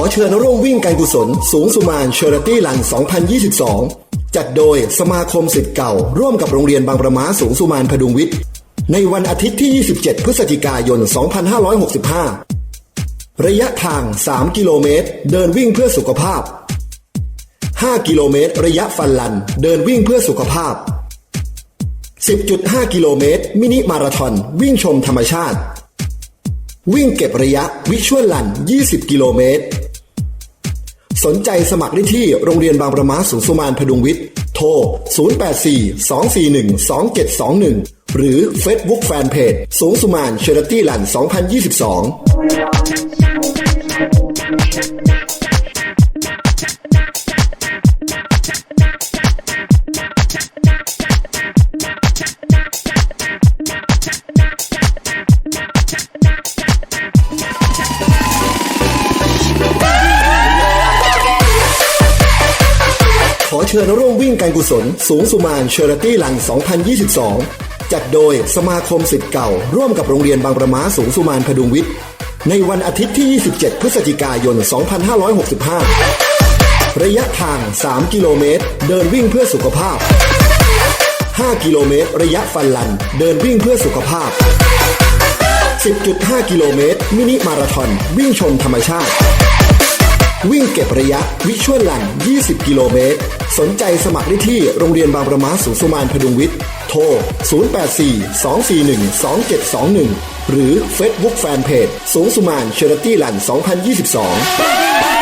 อเชิญร่วมวิ่งการกุศล สูงสุมานเชอร์ตี้ลัน 2022 จัดโดยสมาคมสิทธิ์เก่า ร่วมกับโรงเรียนบางประมาสูงสุมานพดุงวิทย์ ในวันอาทิตย์ที่ 27 พฤศจิกายน 2565 ระยะทาง 3 กิโลเมตร เดินวิ่งเพื่อสุขภาพ 5 กิโลเมตร ระยะฟันลัน เดินวิ่งเพื่อสุขภาพ 10.5 กิโลเมตร มินิมาราทอน วิ่งชมธรรมชาติวิ่งเก็บระยะวิชวลลัน 20 กิโลเมตร สนใจสมัครได้ที่โรงเรียนบางประมาสูงสุมานพดุงวิทย์ โทร 084-241-2721 หรือ Facebook Fanpage สูงสุมานเชอร์ตี้ลัน 2022 เชิญร่วมวิ่งการกุศล สูงสุมานเชอร์ตี้ลัน2022 จัดโดยสมาคมสิทธิ์เก่า ร่วมกับโรงเรียนบางประมาสูงสุมานพดุงวิทย์ ในวันอาทิตย์ที่ 27 พฤศจิกายน 2565 ระยะทาง 3 กิโลเมตร เดินวิ่งเพื่อสุขภาพ 5 กิโลเมตร ระยะฟันลัน เดินวิ่งเพื่อสุขภาพ 10.5 กิโลเมตร มินิมาราทอน วิ่งชมธรรมชาติ วิ่งเก็บระยะวิชวลลัง 20 กิโลเมตร สนใจสมัครได้ที่โรงเรียนบางประมาสูงสมานพดุงวิทย์ โทร 084-241-2721 หรือ Facebook Fanpage สูงสมานเชอร์ตี้ลัน2022